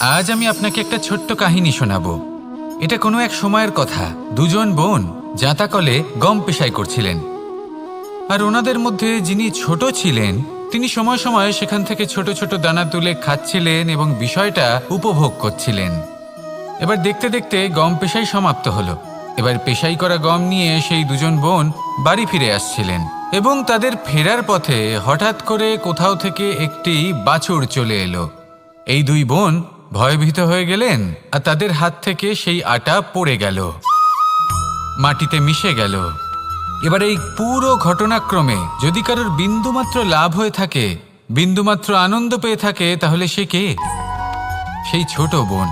আজ আমি আপনাকে একটা ছোট্ট কাহিনী শোনাবো। এটা কোনো এক সময়ের কথা। দুজন বোন জাঁতাকলে গম পেশাই করছিলেন। আর ওনাদের মধ্যে যিনি ছোট ছিলেন, তিনি সময় সময় সেখান থেকে ছোট ছোট দানা তুলে খাচ্ছিলেন এবং বিষয়টা উপভোগ করছিলেন। এবার দেখতে দেখতে গম পেশাই সমাপ্ত হলো। এবার পেশাই করা গম নিয়ে সেই দুজন বোন বাড়ি ফিরে আসছিলেন এবং তাদের ফেরার পথে হঠাৎ করে কোথাও থেকে একটি বাছুর চলে এলো। এই দুই বোন ভয়ভীত হয়ে গেলেন আর তাদের হাত থেকে সেই আটা পড়ে গেল। মাটিতে মিশে গেল। এবার এই পুরো ঘটনাক্রমে যদি কারোর বিন্দুমাত্র লাভ হয়ে থাকে, বিন্দুমাত্র আনন্দ পেয়ে থাকে, তাহলে সে কে? সেই ছোট বোন,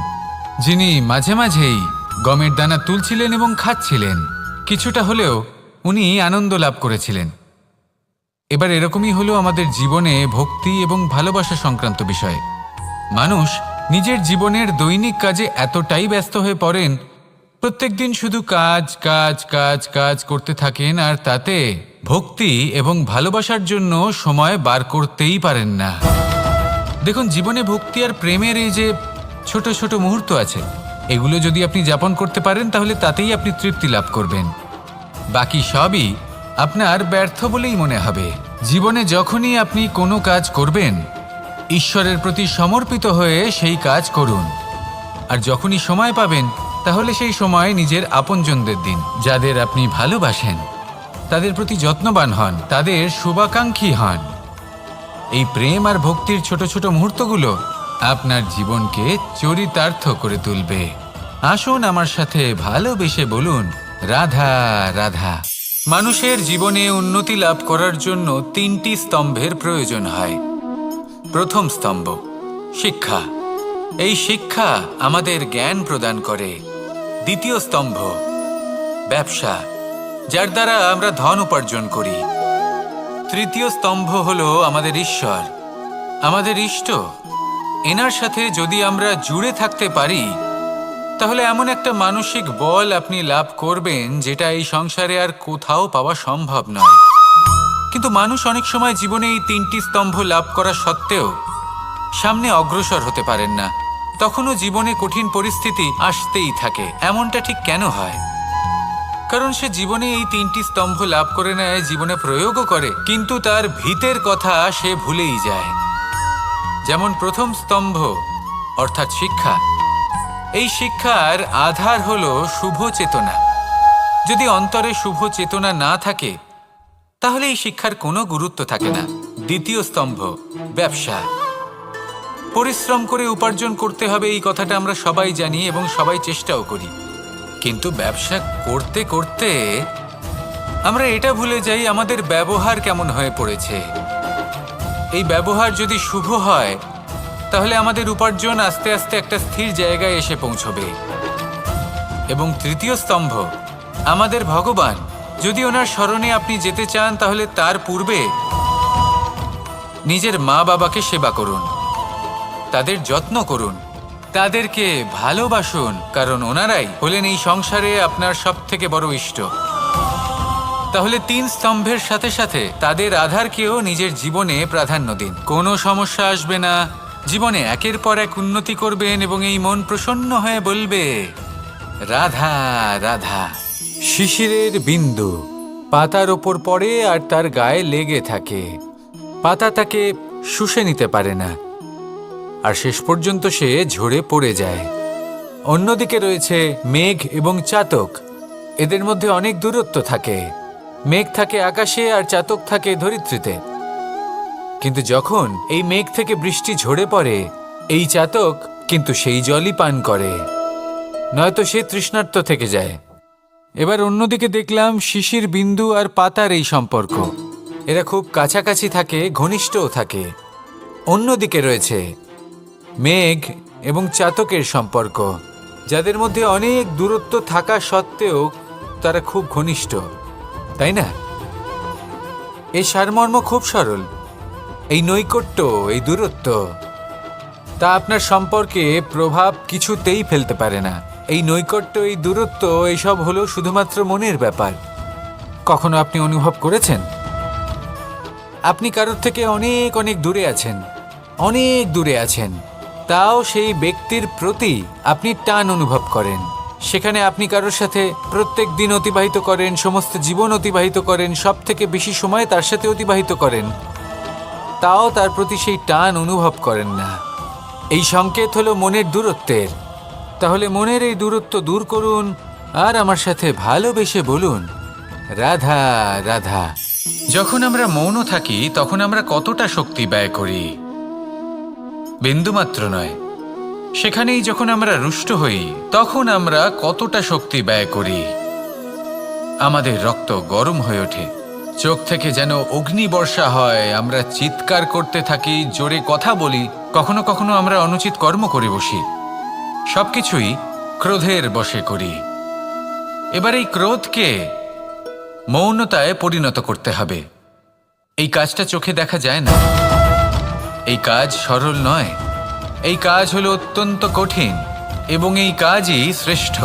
যিনি মাঝে মাঝেই গমের দানা তুলছিলেন এবং খাচ্ছিলেন। কিছুটা হলেও উনি আনন্দ লাভ করেছিলেন। এবার এরকমই হলো আমাদের জীবনে ভক্তি এবং ভালোবাসা সংক্রান্ত বিষয়। মানুষ নিজের জীবনের দৈনিক কাজে এতটাই ব্যস্ত হয়ে পড়েন, প্রত্যেক দিন শুধু কাজ কাজ কাজ কাজ করতে থাকেন আর তাতে ভক্তি এবং ভালোবাসার জন্য সময় বার করতেই পারেন না। দেখুন, জীবনে ভক্তি আর প্রেমের এই যে ছোট ছোট মুহূর্ত আছে, এগুলো যদি আপনি যাপন করতে পারেন, তাহলে তাতেই আপনি তৃপ্তি লাভ করবেন। বাকি সবই আপনার ব্যর্থ বলেই মনে হবে। জীবনে যখনই আপনি কোনো কাজ করবেন ঈশ্বরের প্রতি সমর্পিত হয়ে সেই কাজ করুন। আর যখনই সময় পাবেন, তাহলে সেই সময় নিজের আপনজনদের দিন, যাদের আপনি ভালোবাসেন। তাদের প্রতি যত্নবান হন, তাদের শুভাকাঙ্ক্ষী হন। এই প্রেম আর ভক্তির ছোট ছোট মুহূর্তগুলো আপনার জীবনকে চরিতার্থ করে তুলবে। আসুন আমার সাথে ভালোবেসে বলুন, রাধা রাধা। মানুষের জীবনে উন্নতি লাভ করার জন্য তিনটি স্তম্ভের প্রয়োজন হয়। প্রথম স্তম্ভ, শিক্ষা। এই শিক্ষা আমাদের জ্ঞান প্রদান করে। দ্বিতীয় স্তম্ভ, ব্যবসা, যার দ্বারা আমরা ধন উপার্জন করি। তৃতীয় স্তম্ভ হলো আমাদের ঈশ্বর। আমাদের ইষ্ট, এনার সাথে যদি আমরা জুড়ে থাকতে পারি, তাহলে এমন একটা মানসিক বল আপনি লাভ করবেন যেটা এই সংসারে আর কোথাও পাওয়া সম্ভব নয়। কিন্তু মানুষ অনেক সময় জীবনে এই তিনটি স্তম্ভ লাভ করা সত্ত্বেও সামনে অগ্রসর হতে পারেন না। তখনও জীবনে কঠিন পরিস্থিতি আসতেই থাকে। এমনটা ঠিক কেন হয়? কারণ সে জীবনে এই তিনটি স্তম্ভ লাভ করে নেয়, জীবনে প্রয়োগও করে, কিন্তু তার ভিতের কথা সে ভুলেই যায়। যেমন প্রথম স্তম্ভ, অর্থাৎ শিক্ষা। এই শিক্ষার আধার হল শুভ চেতনা। যদি অন্তরে শুভ চেতনা না থাকে তাহলে এই শিক্ষার কোনো গুরুত্ব থাকে না। দ্বিতীয় স্তম্ভ, ব্যবসা। পরিশ্রম করে উপার্জন করতে হবে এই কথাটা আমরা সবাই জানি এবং সবাই চেষ্টাও করি। কিন্তু ব্যবসা করতে করতে আমরা এটা ভুলে যাই আমাদের ব্যবহার কেমন হয়ে পড়েছে। এই ব্যবহার যদি শুভ হয়, তাহলে আমাদের উপার্জন আস্তে আস্তে একটা স্থির জায়গায় এসে পৌঁছবে। এবং তৃতীয় স্তম্ভ, আমাদের ভগবান যদি ওনার স্মরণে আপনি যেতে চান, তাহলে তার পূর্বে নিজের মা বাবাকে সেবা করুন। তাদের যত্ন করুন। তাদেরকে ভালোবাসুন, কারণ ওনারাই হলেন এই সংসারে আপনার সব থেকে বড় ইষ্ট। তাহলে তিন স্তম্ভের সাথে সাথে তাদের আধারকেও নিজের জীবনে প্রাধান্য দিন। কোনো সমস্যা আসবে না। জীবনে একের পর এক উন্নতি করবেন এবং এই মন প্রসন্ন হয়ে বলবে, রাধা রাধা। শিশিরের বিন্দু। পাতার ওপর পড়ে আর তার গায়ে লেগে থাকে। পাতা তাকে শুষে নিতে পারে না। আর শেষ পর্যন্ত সে ঝরে পড়ে যায়। অন্যদিকে রয়েছে মেঘ এবং চাতক। এদের মধ্যে অনেক দূরত্ব থাকে। মেঘ থাকে আকাশে আর চাতক থাকে ধরিত্রীতে। কিন্তু যখন এই মেঘ থেকে বৃষ্টি ঝরে পড়ে, এই চাতক কিন্তু সেই জলই পান করে। নয়তো সে তৃষ্ণার্ত থেকে যায়। এবার অন্যদিকে দেখলাম শিশির বিন্দু আর পাতার এই সম্পর্ক। এরা খুব কাছাকাছি থাকে, ঘনিষ্ঠও থাকে। অন্যদিকে রয়েছে মেঘ এবং চাতকের সম্পর্ক, যাদের মধ্যে অনেক দূরত্ব থাকা সত্ত্বেও তারা খুব ঘনিষ্ঠ, তাই না? এই সারমর্ম খুব সরল, এই নৈকট্য, এই দূরত্ব, তা আপনার সম্পর্কে প্রভাব কিছুতেই ফেলতে পারে না। এই নৈকট্য, এই দূরত্ব এইসব হলো শুধুমাত্র মনের ব্যাপার। কখনো আপনি অনুভব করেছেন? আপনি কারোর থেকে অনেক অনেক দূরে আছেন, অনেক দূরে আছেন। তাও সেই ব্যক্তির প্রতি আপনি টান অনুভব করেন। সেখানে আপনি কারোর সাথে প্রত্যেক দিন অতিবাহিত করেন, সমস্ত জীবন অতিবাহিত করেন সব থেকে বেশি সময় তার সাথে অতিবাহিত করেন। তাও তার প্রতি সেই টান অনুভব করেন না। এই সংকেত হলো মনের দূরত্বের। তাহলে মনের এই দূরত্ব দূর করুন আর আমার সাথে ভালোবেসে বলুন। রাধা রাধা। যখন আমরা মৌন থাকি, তখন আমরা কতটা শক্তি ব্যয় করি? বিন্দুমাত্র নয়। সেখানেই যখন আমরা রুষ্ট হই, তখন আমরা কতটা শক্তি ব্যয় করি? আমাদের রক্ত গরম হয়ে ওঠে। চোখ থেকে যেন অগ্নি বর্ষা হয়। আমরা চিৎকার করতে থাকি, জোরে কথা বলি। কখনো কখনো আমরা অনুচিত কর্ম করে বসি। সবকিছুই ক্রোধের বশে করি। এবার এই ক্রোধকে মৌনতায় পরিণত করতে হবে। এই কাজটা চোখে দেখা যায় না। এই কাজ সরল নয়। এই কাজ হলো অত্যন্ত কঠিন এবং এই কাজই শ্রেষ্ঠ।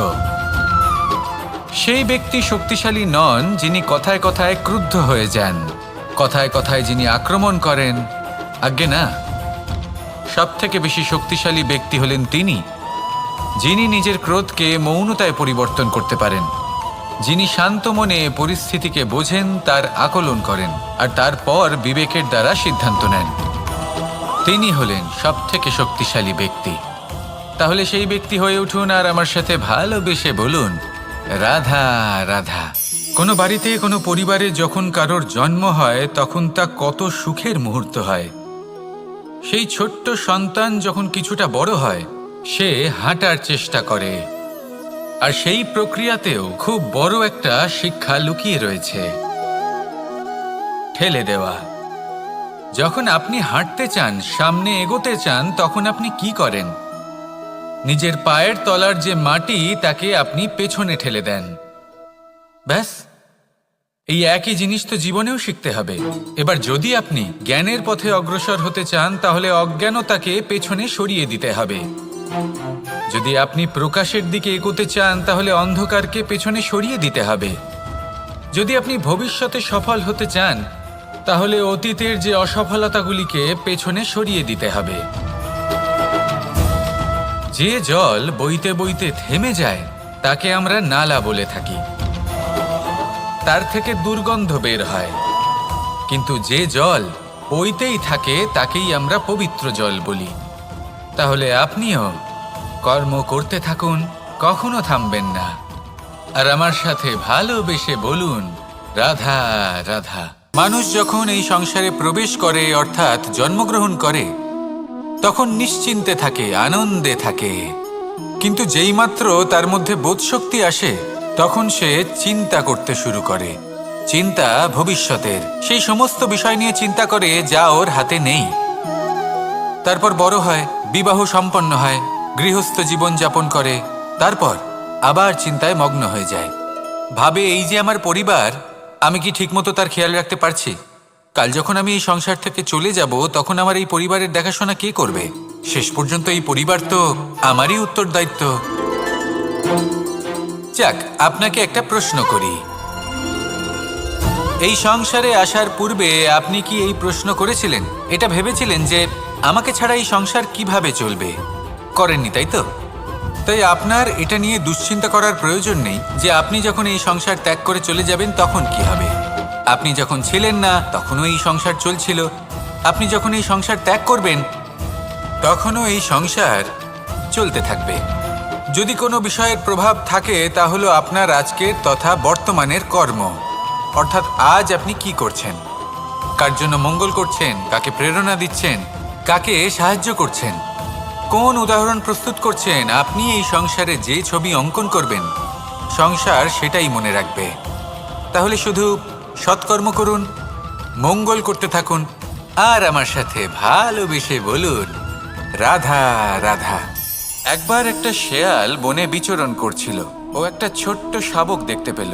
সেই ব্যক্তি শক্তিশালী নন যিনি কথায় কথায় ক্রুদ্ধ হয়ে যান। কথায় কথায় যিনি আক্রমণ করেন, আজ্ঞে না। সব থেকে বেশি শক্তিশালী ব্যক্তি হলেন তিনি। যিনি নিজের ক্রোধকে মৌনতায় পরিবর্তন করতে পারেন, যিনি শান্ত মনে পরিস্থিতিকে বোঝেন, তার আকলন করেন, আর তারপর বিবেকের দ্বারা সিদ্ধান্ত নেন। তিনি হলেন সব থেকে শক্তিশালী ব্যক্তি। তাহলে সেই ব্যক্তি হয়ে উঠুন আর আমার সাথে ভালোবেসে বলুন, রাধা রাধা। কোনো বাড়িতে, কোনো পরিবারে যখন কারোর জন্ম হয়, তখন তা কত সুখের মুহূর্ত হয়। সেই ছোট্ট সন্তান যখন কিছুটা বড় হয় সে হাঁটার চেষ্টা করে। আর সেই প্রক্রিয়াতেও খুব বড় একটা শিক্ষা লুকিয়ে রয়েছে। ঠেলে দেওয়া। যখন আপনি হাঁটতে চান, সামনে এগোতে চান, তখন আপনি কি করেন? নিজের পায়ের তলার যে মাটি, তাকে আপনি পেছনে ঠেলে দেন। ব্যাস। এই একই জিনিস তো জীবনেও শিখতে হবে। এবার যদি আপনি জ্ঞানের পথে অগ্রসর হতে চান, তাহলে অজ্ঞানতাকে পেছনে সরিয়ে দিতে হবে। যদি আপনি প্রকাশের দিকে এগোতে চান, তাহলে অন্ধকারকে পেছনে সরিয়ে দিতে হবে। যদি আপনি ভবিষ্যতে সফল হতে চান, তাহলে অতীতের যে অসফলতাগুলিকে পেছনে সরিয়ে দিতে হবে। যে জল বইতে বইতে থেমে যায়, তাকে আমরা নালা বলে থাকি। তার থেকে দুর্গন্ধ বের হয়। কিন্তু যে জল বইতেই থাকে, তাকেই আমরা পবিত্র জল বলি। তাহলে আপনিও কর্ম করতে থাকুন, কখনো থামবেন না। আর আমার সাথে ভালোবেসে বলুন, রাধা রাধা। মানুষ যখন এই সংসারে প্রবেশ করে, অর্থাৎ জন্মগ্রহণ করে, তখন নিশ্চিন্তে থাকে, আনন্দে থাকে। কিন্তু যেইমাত্র তার মধ্যে বোধশক্তি আসে, তখন সে চিন্তা করতে শুরু করে। চিন্তা ভবিষ্যতের। সেই সমস্ত বিষয় নিয়ে চিন্তা করে যা ওর হাতে নেই। তারপর বড় হয় বিবাহ সম্পন্ন হয়, গৃহস্থ জীবন যাপন করে, তারপর আবার চিন্তায় মগ্ন হয়ে যায়। ভাবে এই যে আমার পরিবার, আমি কি ঠিকমতো তার খেয়াল রাখতে পারছি? কাল যখন আমি এই সংসার থেকে চলে যাব, তখন আমার এই পরিবারের দেখাশোনা কে করবে? শেষ পর্যন্ত এই পরিবার তো আমারই উত্তরদায়িত্ব। যাক, আপনাকে একটা প্রশ্ন করি। এই সংসারে আসার পূর্বে আপনি কি এই প্রশ্ন করেছিলেন? এটা ভেবেছিলেন যে আমাকে ছাড়া এই সংসার কীভাবে চলবে? করেননি, তাই তো? তাই আপনার এটা নিয়ে দুশ্চিন্তা করার প্রয়োজন নেই যে আপনি যখন এই সংসার ত্যাগ করে চলে যাবেন, তখন কি হবে? আপনি যখন ছিলেন না, তখনও এই সংসার চলছিল। আপনি যখন এই সংসার ত্যাগ করবেন, তখনও এই সংসার চলতে থাকবে। যদি কোনো বিষয়ের প্রভাব থাকে তা হলো আপনার আজকের তথা বর্তমানের কর্ম। অর্থাৎ আজ আপনি কি করছেন? কার জন্য মঙ্গল করছেন? কাকে প্রেরণা দিচ্ছেন? কাকে সাহায্য করছেন? কোন উদাহরণ প্রস্তুত করছেন? আপনি এই সংসারে যে ছবি অঙ্কন করবেন, সংসার সেটাই মনে রাখবে। তাহলে শুধু সৎকর্ম করুন, মঙ্গল করতে থাকুন, আর আমার সাথে ভালোবেসে বলুন, রাধা রাধা। একবার একটা শেয়াল বনে বিচরণ করছিল। ও একটা ছোট্ট শাবক দেখতে পেল।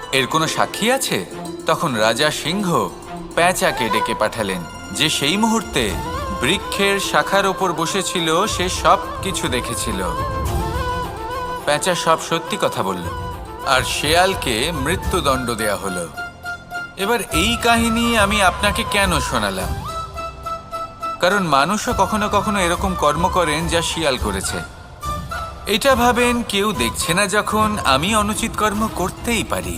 এর কোনো সাক্ষী আছে? তখন রাজা সিংহ প্যাঁচাকে ডেকে পাঠালেন, যে সেই মুহূর্তে বৃক্ষের শাখার ওপর বসেছিল, সে সব কিছু দেখেছিল। প্যাঁচা সব সত্যি কথা বলল, আর শেয়ালকে মৃত্যুদণ্ড দেয়া হলো। এবার এই কাহিনী আমি আপনাকে কেন শোনালাম? কারণ মানুষও কখনো কখনো এরকম কর্ম করেন যা শিয়াল করেছে। এটা ভাবেন কেউ দেখছে না যখন আমি অনুচিত কর্ম করতেই পারি।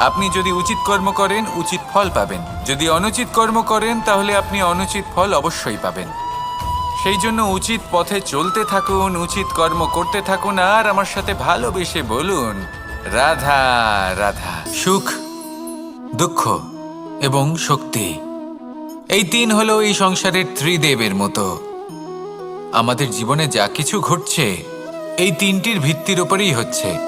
আপনি যদি উচিত কর্ম করেন, উচিত ফল পাবেন। যদি অনুচিত কর্ম করেন, তাহলে আপনি অনুচিত ফল অবশ্যই পাবেন। সেই জন্য উচিত পথে চলতে থাকুন, উচিত কর্ম করতে থাকুন, আর আমার সাথে ভালোবেসে বলুন, রাধা রাধা। সুখ, দুঃখ এবং শক্তি। এই তিন হলো এই সংসারের ত্রিদেবের মতো। আমাদের জীবনে যা কিছু ঘটছে, এই তিনটির ভিত্তির উপরেই হচ্ছে।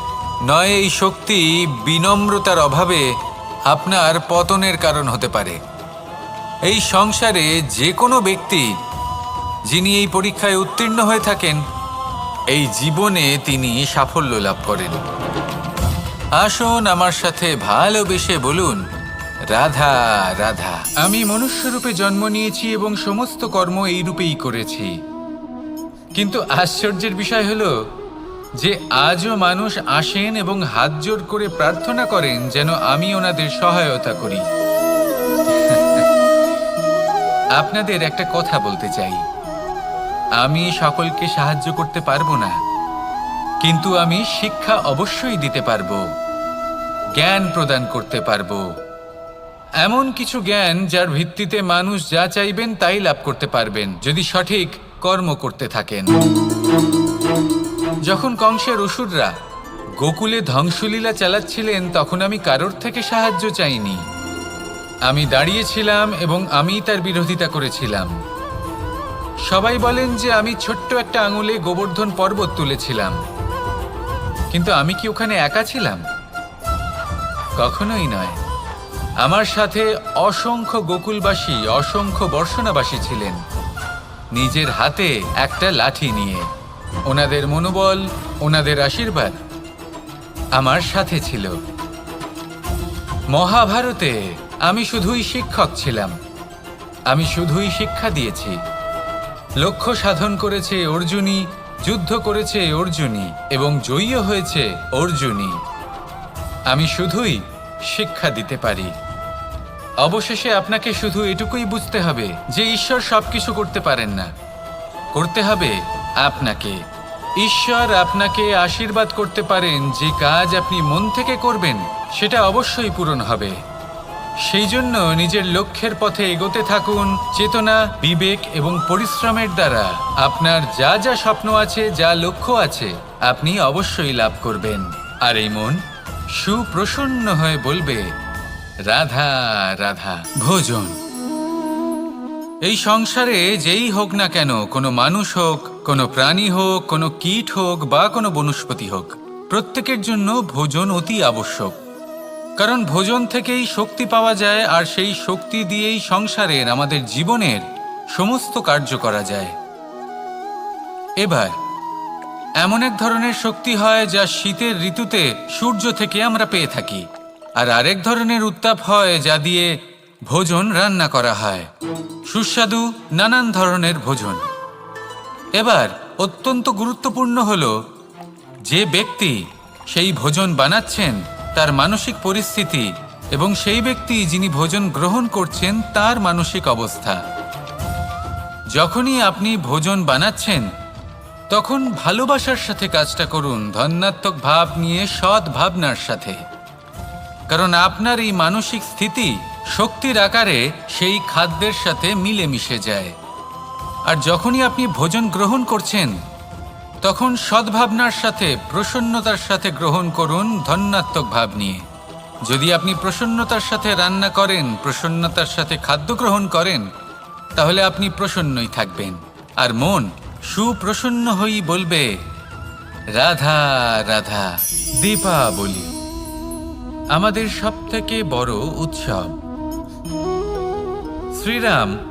নয়, এই শক্তি বিনম্রতার অভাবে আপনার পতনের কারণ হতে পারে। এই সংসারে যে কোনো ব্যক্তি যিনি এই পরীক্ষায় উত্তীর্ণ হয়ে থাকেন, এই জীবনে তিনি সাফল্য লাভ করেন। আসুন আমার সাথে ভালোবেসে বলুন, রাধা রাধা। আমি মনুষ্যরূপে জন্ম নিয়েছি এবং সমস্ত কর্ম এই রূপেই করেছি। কিন্তু আশ্চর্যের বিষয় হলো যে আজও মানুষ আসেন এবং হাত জোর করে প্রার্থনা করেন যেন আমি ওনাদের সহায়তা করি। আপনাদের একটা কথা বলতে চাই। আমি সকলকে সাহায্য করতে পারব না, কিন্তু আমি শিক্ষা অবশ্যই দিতে পারব, জ্ঞান প্রদান করতে পারব। এমন কিছু জ্ঞান যার ভিত্তিতে মানুষ যা চাইবেন তাই লাভ করতে পারবেন, যদি সঠিক কর্ম করতে থাকেন। যখন কংসের অসুররা গোকুলে ধ্বংসলীলা চালাচ্ছিলেন, তখন আমি কারোর থেকে সাহায্য চাইনি। আমি দাঁড়িয়েছিলাম এবং আমি তার বিরোধিতা করেছিলাম। সবাই বলেন যে আমি ছোট্ট একটা আঙুলে গোবর্ধন পর্বত তুলেছিলাম। কিন্তু আমি কি ওখানে একা ছিলাম? কখনোই নয়। আমার সাথে অসংখ্য গোকুলবাসী, অসংখ্য বর্ষণাবাসী ছিলেন। নিজের হাতে একটা লাঠি নিয়ে। ওনাদের মনোবল, ওনাদের আশীর্বাদ আমার সাথে ছিল। মহাভারতে আমি শুধুই শিক্ষক ছিলাম। আমি শুধুই শিক্ষা দিয়েছি। লক্ষ্য সাধন করেছে অর্জুনী যুদ্ধ করেছে অর্জুনী এবং জয়ীও হয়েছে অর্জুনী আমি শুধুই শিক্ষা দিতে পারি। অবশেষে আপনাকে শুধু এটুকুই বুঝতে হবে যে ঈশ্বর সবকিছু করতে পারেন না। করতে হবে আপনাকে। ঈশ্বর আপনাকে আশীর্বাদ করতে পারেন যে কাজ আপনি মন থেকে করবেন, সেটা অবশ্যই পূরণ হবে। সেই জন্য নিজের লক্ষ্যের পথে এগোতে থাকুন, চেতনা, বিবেক এবং পরিশ্রমের দ্বারা। আপনার যা যা স্বপ্ন আছে, যা লক্ষ্য আছে, আপনি অবশ্যই লাভ করবেন। আর এই মন সুপ্রসন্ন হয়ে বলবে, রাধা রাধা। ভোজন। এই সংসারে যেই হোক না কেন, কোনো মানুষ হোক কোনো প্রাণী হোক, কোনো কীট হোক বা কোনো বনস্পতি হোক, প্রত্যেকের জন্য ভোজন অতি আবশ্যক। কারণ ভোজন থেকেই শক্তি পাওয়া যায় আর সেই শক্তি দিয়েই সংসারের, আমাদের জীবনের সমস্ত কার্য করা যায়। এবার, এমন এক ধরনের শক্তি হয় যা শীতের ঋতুতে সূর্য থেকে আমরা পেয়ে থাকি, আর আরেক ধরনের উত্তাপ হয় যা দিয়ে ভোজন রান্না করা হয়। সুস্বাদু নানান ধরনের ভোজন। এবার অত্যন্ত গুরুত্বপূর্ণ হল, যে ব্যক্তি সেই ভোজন বানাচ্ছেন, তার মানসিক পরিস্থিতি এবং সেই ব্যক্তি যিনি ভোজন গ্রহণ করছেন, তার মানসিক অবস্থা। যখনই আপনি ভোজন বানাচ্ছেন, তখন ভালোবাসার সাথে কাজটা করুন ধন্যাত্মক ভাব নিয়ে সৎ ভাবনার সাথে। কারণ আপনার এই মানসিক স্থিতি শক্তির আকারে সেই খাদ্যের সাথে মিলেমিশে যায়। আর যখনই আপনি ভোজন গ্রহণ করছেন, তখন সদ্ভাবনার সাথে, প্রসন্নতার সাথে গ্রহণ করুন ধন্যাত্মক ভাব নিয়ে। যদি আপনি প্রসন্নতার সাথে রান্না করেন, প্রসন্নতার সাথে খাদ্য গ্রহণ করেন, তাহলে আপনি প্রসন্নই থাকবেন। আর মন সুপ্রসন্ন হই বলবে, রাধা রাধা, দীপাবলি আমাদের সবথেকে বড় উৎসব। শ্রীরাম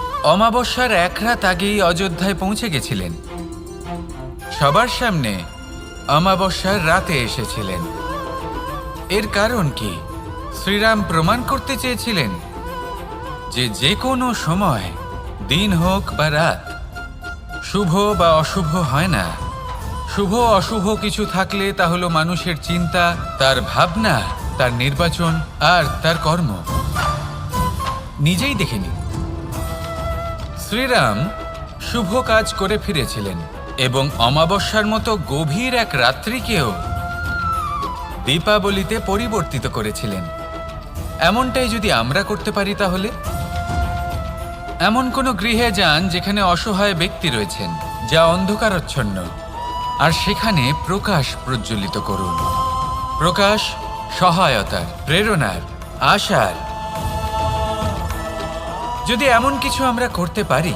অমাবস্যার এক রাত আগেই অযোধ্যায় পৌঁছে গেছিলেন। সবার সামনে অমাবস্যার রাতে এসেছিলেন। এর কারণ কি? শ্রীরাম প্রমাণ করতে চেয়েছিলেন যে যে কোনো সময়, দিন হোক বা রাত, শুভ বা অশুভ হয় না। শুভ অশুভ কিছু থাকলে তা হলো মানুষের চিন্তা, তার ভাবনা, তার নির্বাচন আর তার কর্ম। নিজেই দেখে নিন। শ্রীরাম শুভ কাজ করে ফিরেছিলেন এবং অমাবস্যার মতো গভীর এক রাত্রিকেও দীপাবলিতে পরিবর্তিত করেছিলেন। এমনটাই যদি আমরা করতে পারি তাহলে? এমন কোনো গৃহে যান যেখানে অসহায় ব্যক্তি রয়েছেন, যা অন্ধকারচ্ছন্ন। আর সেখানে প্রকাশ প্রজ্বলিত করুন। প্রকাশ সহায়তার, প্রেরণার, আশার যদি এমন কিছু আমরা করতে পারি,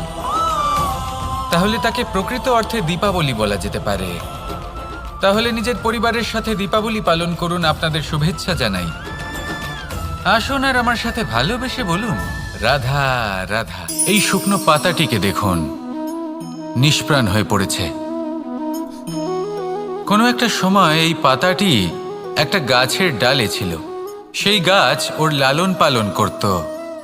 তাহলে তাকে প্রকৃত অর্থে দীপাবলি বলা যেতে পারে। তাহলে নিজের পরিবারের সাথে দীপাবলি পালন করুন আপনাদের শুভেচ্ছা জানাই। আসুন আর আমার সাথে ভালোবেসে বলুন, রাধা রাধা, এই শুকনো পাতাটিকে দেখুন। নিষ্প্রাণ হয়ে পড়েছে। কোনো একটা সময় এই পাতাটি একটা গাছের ডালে ছিল। সেই গাছ ওর লালন পালন করত।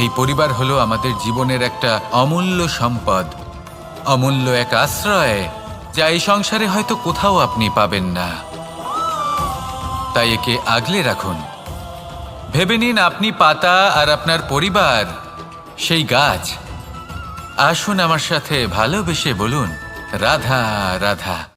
এই পরিবার হলো আমাদের জীবনের একটা অমূল্য সম্পদ, অমূল্য এক আশ্রয়, যা এই সংসারে হয়তো কোথাও আপনি পাবেন না। তাই একে আগলে রাখুন। ভেবে নিন আপনি পাতা আর আপনার পরিবার, সেই গাছ। আসুন আমার সাথে ভালোবেসে বলুন, রাধা রাধা।